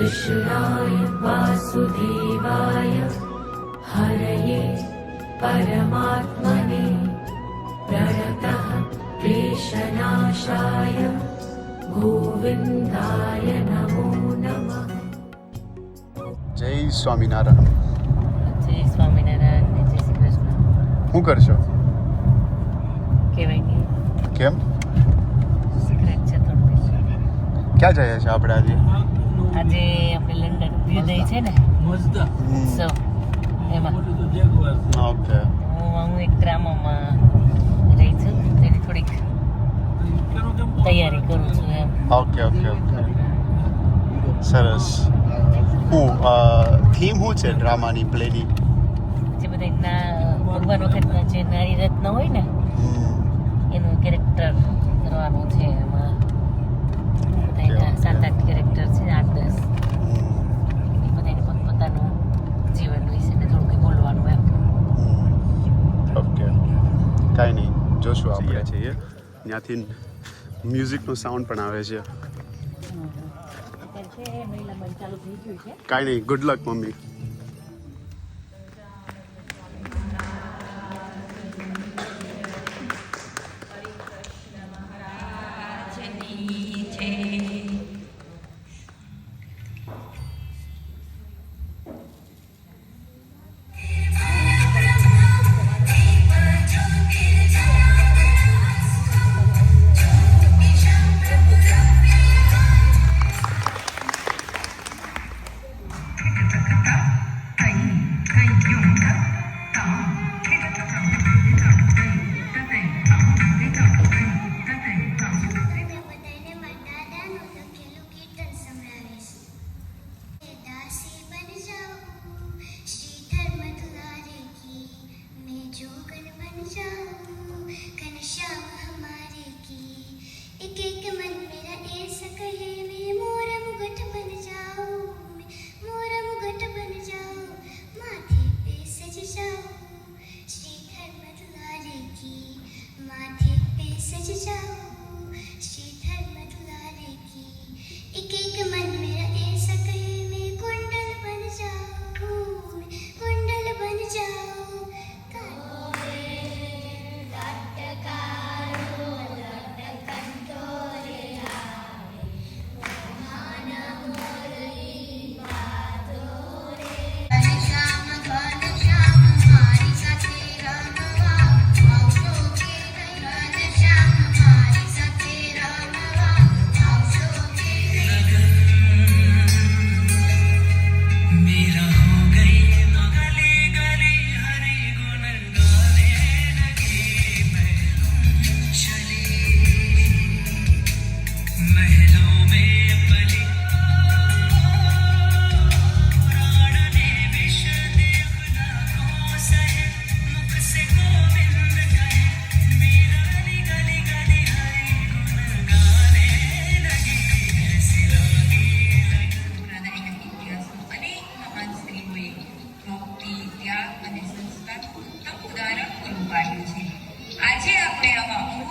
कृष्णाय वासुदेवाय हरये परमात्मने प्रणतः क्लेशनाशाय गोविन्दाय नमो नमः જય સ્વામિનારાયણ જય સ્વામિનારાયણ ને જય શ્રી કૃષ્ણ શું કરશો કહેવાય નહીં કેમ સિક્રેટ છે થોડું ક્યાં જઈએ છે આપણે આજે આજે આપણે લંડન વિદય છે ને? સો એમાં. ઓકે. હું હું એક ડ્રામામાં રહી છું. તેની થોડીક તૈયારી કરું છું એમ. Okay okay okay. સરસ. હું થીમ શું છે ડ્રામાની પ્લેની જે બધા ના ભગવાન વખતના જે નારી રત્ન હોય ને એનું કેરેક્ટર કરવાનું છે એમાં. સાત આઠ કેરેક્ટર છે આઠ દસ એ બધાને પોતપોતાનું જીવન વિશે ને થોડુંક બોલવાનું એમ. ઓકે. કાંઈ નહીં જોશું આપણે. છીએ ત્યાંથી મ્યુઝિકનું સાઉન્ડ પણ આવે છે. કાંઈ નહીં ગુડ લક મમ્મી. 샤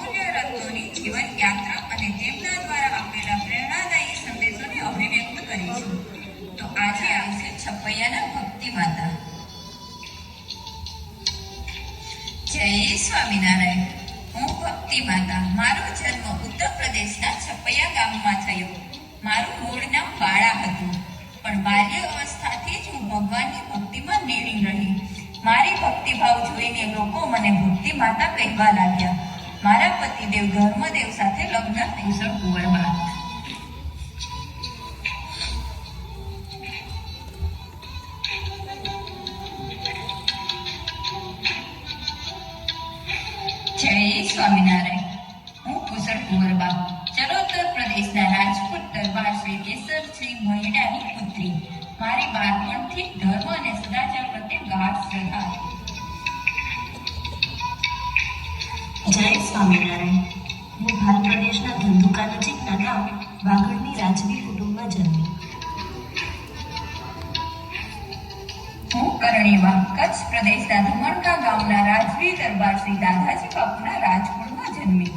અમૂલ્ય રત્નોની જીવન યાત્રા અને તેમના દ્વારા આપેલા પ્રેરણાદાયી સંદેશોને અભિવ્યક્ત કરીશું. તો આજે આવશે છપૈયાના ભક્તિ માતા. જય સ્વામિનારાયણ. હું ભક્તિ માતા. મારો જન્મ ઉત્તર પ્રદેશના છપૈયા ગામમાં થયો. મારું મૂળ નામ બાળા હતું. પણ બાલ્ય અવસ્થાથી જ હું ભગવાનની ભક્તિમાં નિર્ણય રહી. મારી ભક્તિભાવ જોઈને લોકો મને ભક્તિ માતા કહેવા લાગ્યા. મારા પતિદેવ ધર્મદેવ સાથે લગ્ન કુશળ કુંવરબા ધંધુકા નજીકના વાગડની રાજવી કુટુંબમાં જન્મી. હું કરણીવા કચ્છ પ્રદેશના ધમણકા ગામના રાજવી દરબાર દાદાજી બાપુના રાજકુળમાં જન્મી.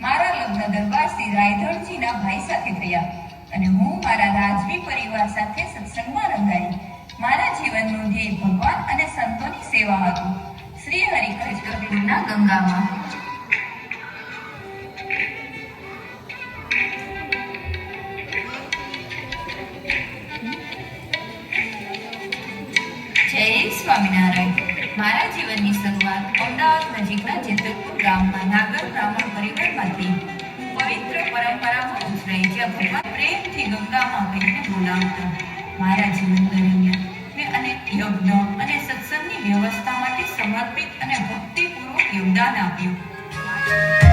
મારા લગ્ન દરબાર રાયધણજીના ભાઈ સાથે થયા અને હું મારા રાજવી પરિવાર સાથે સત્સંગમાં રંગાઈ. મારા જીવનનું ધ્યેય ભગવાન અને સંતોની સેવા હતું. શ્રી હરિકૃષ્ણ ગંગામાં સ્વામિનારાયણ. મારા જીવનની શરૂઆત અમદાવાદ નજીકના જેતલપુર ગામમાં નાગર બ્રાહ્મણ પરિવારમાંથી પવિત્ર પરંપરામાં ઉછરાઈ જ્યાં ભગવાન પ્રેમથી ગંગામાં બહેને બોલાવતા. મારા જીવન દરમિયાન મેં અનેક યજ્ઞ અને સત્સંગની વ્યવસ્થા માટે સમર્પિત અને ભક્તિપૂર્વક યોગદાન આપ્યું.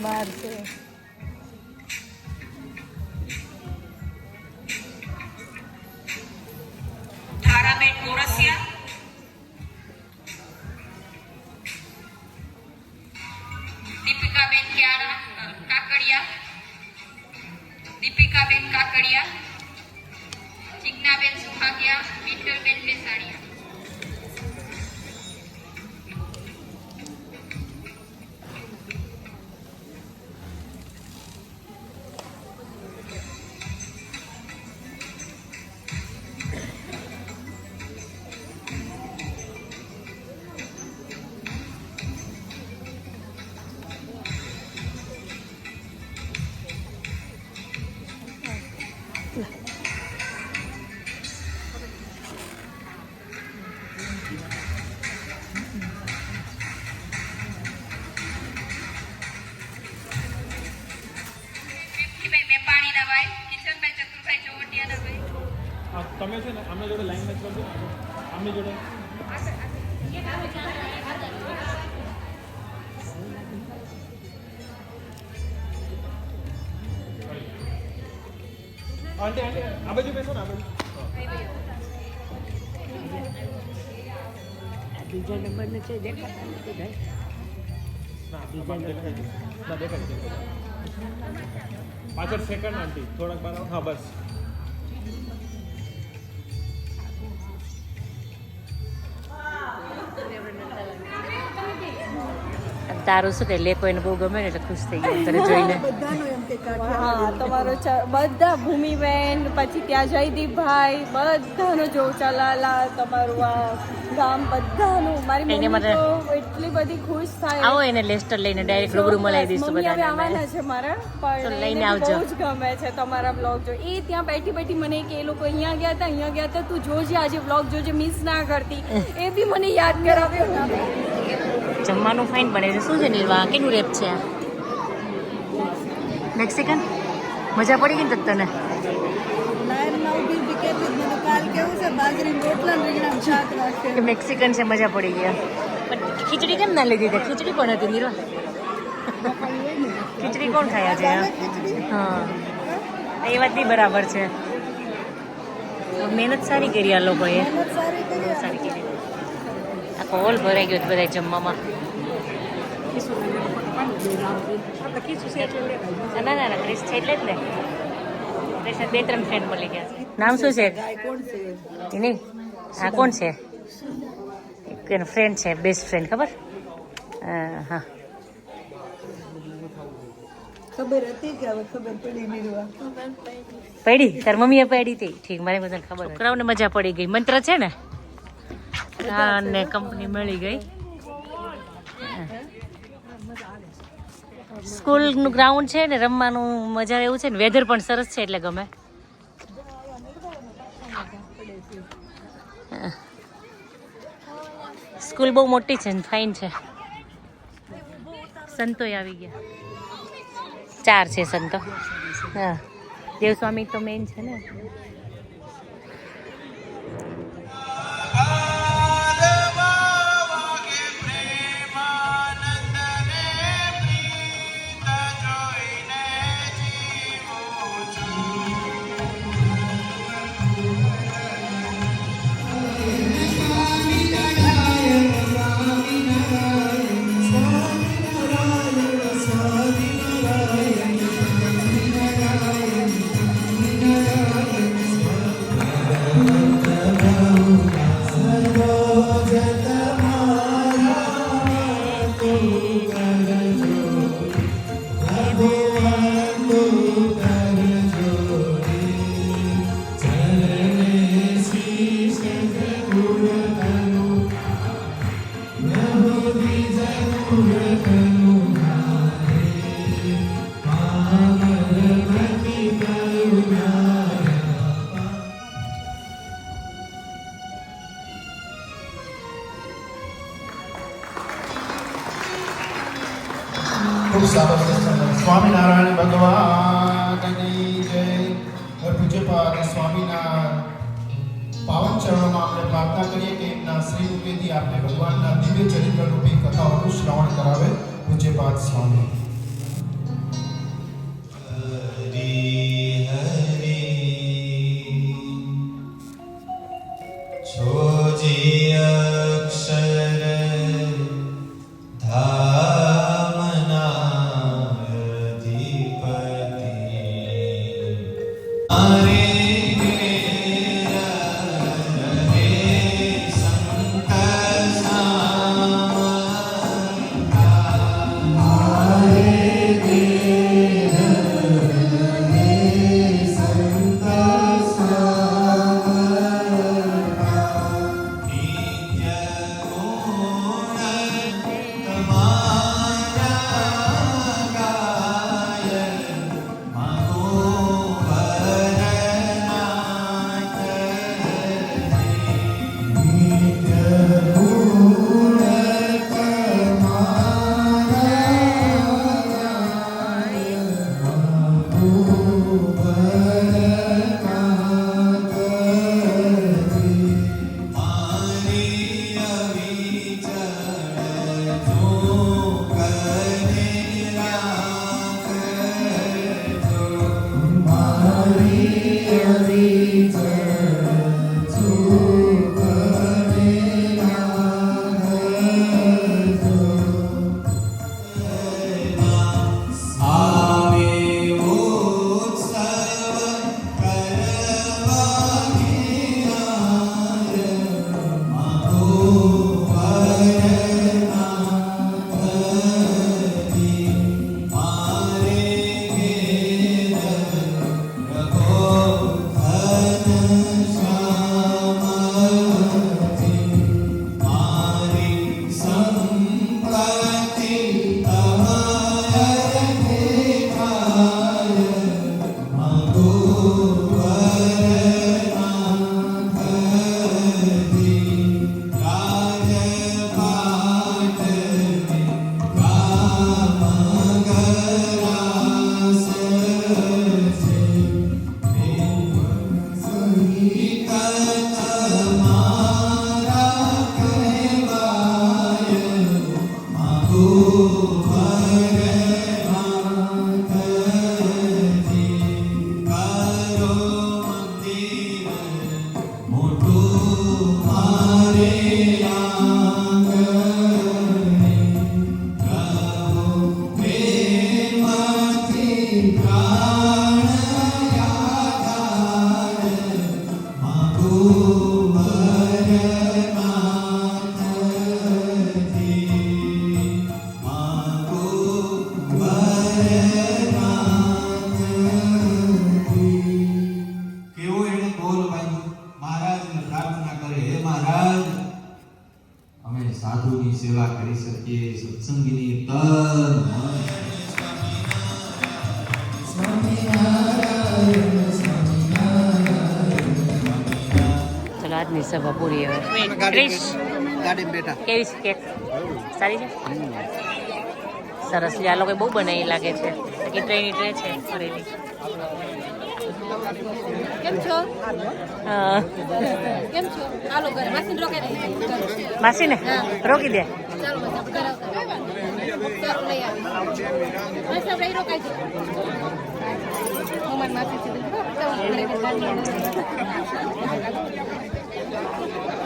Vários. તમે છે ને અમે જોડે લાઈન મેચ કરજો. આમની જોડે. આંટી આંટી આ બાજુ બેસો ને આ બાજુ. બીજા નંબરનો છે દેખાતા નથી ભાઈ. ના આમાં દેખાય છે. ના દેખાય પાછળ સેકન્ડ આંટી થોડાક બાર હા બસ. તારું શું કે લેકો એને બહુ ગમે ને એટલે ખુશ થઈ ગયો તને જોઈને. હા તમારો ચ- બધા ભૂમિબેન પછી ત્યાં જયદીપભાઈ બધાનો જો ચલાલા તમારું આ ગામ બધાનું. મારી મમ્મી તો એટલી બધી ખુશ થાય. આવો એને લેસ્ટર લઈને ડાયરેક્ટ રૂબરૂ મલાવી દઈશું બધાને આવવાના છે મારા પણ લઈને આવજો. બહુ જ ગમે છે તમારા બ્લોગ જો. એ ત્યાં બેઠી બેઠી મને કે એ લોકો અહીંયા ગયા હતા અહીંયા ગયા હતા તું જોજે આજે બ્લોગ જોજે મિસ ના કરતી. એ બી મને યાદ કરાવ્યો. જમવાનું ફાઇન બને છે. શું છે નિર્વાહ કેનું રેપ છે? મેક્સિકન મજા પડી ગઈ ને તને? કે મેક્સિકન છે? મજા પડી ગયા પણ ખીચડી કેમ ના લીધી તે ખીચડી પણ હતી નિર્વાહ ખીચડી કોણ ખાયા છે હા. એ વાત બી બરાબર છે. મહેનત સારી કરી આ લોકોએ. સારી કરી. હોલ ભરાઈ ગયો બધા જમવામાં. ના ના છે એટલે જ ને. ક્રિસ બે ત્રણ ફ્રેન્ડ મળી ગયા છે. નામ શું છે? નહીં હા કોણ છે? એક એનો ફ્રેન્ડ છે બેસ્ટ ફ્રેન્ડ ખબર? હા, હા. ખબર હતી કે હવે ખબર પડી પડી? તાર મમ્મીએ પડી હતી. ઠીક મને બધાને ખબર. છોકરાઓને મજા પડી ગઈ. મંત્ર છે ને? ને કંપની મળી ગઈ. સ્કૂલનું ગ્રાઉન્ડ છે ને, રમવાનું મજા એવું છે ને, વેધર પણ સરસ છે એટલે ગમે. સ્કૂલ બહુ મોટી છે ને, ફાઇન છે. સંતોય આવી ગયા. ચાર છે સંતો. હા. દેવસ્વામી તો મેઇન છે ને. ખૂબ સરસ સ્વામિનારાયણ ભગવાનની જય. હવે પૂજ્યપાદ સ્વામીના પાવન ચરણોમાં આપણે પ્રાર્થના કરીએ કે એમના શ્રી રૂપેથી આપણે ભગવાનના દિવ્ય ચરિત્ર રૂપી કથાઓનું શ્રવણ કરાવે પૂજ્યપાદ સ્વામી. આજની સભા પૂરી હવે. ક્રિશ કેવી છે કેક? સારી છે? સરસ. છે આ લોકો બહુ બનાવી લાગે છે. કે ટ્રેની ટ્રે છે ફરેલી માસી છો? હા. કેમ છો? હાલો ઘરે. માસીને રોકી દે. ચાલો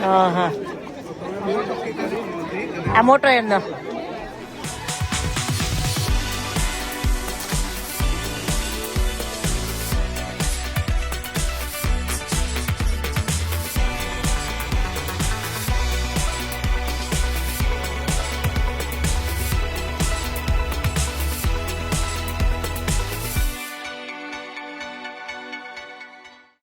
હા હા. આ મોટો એમનો.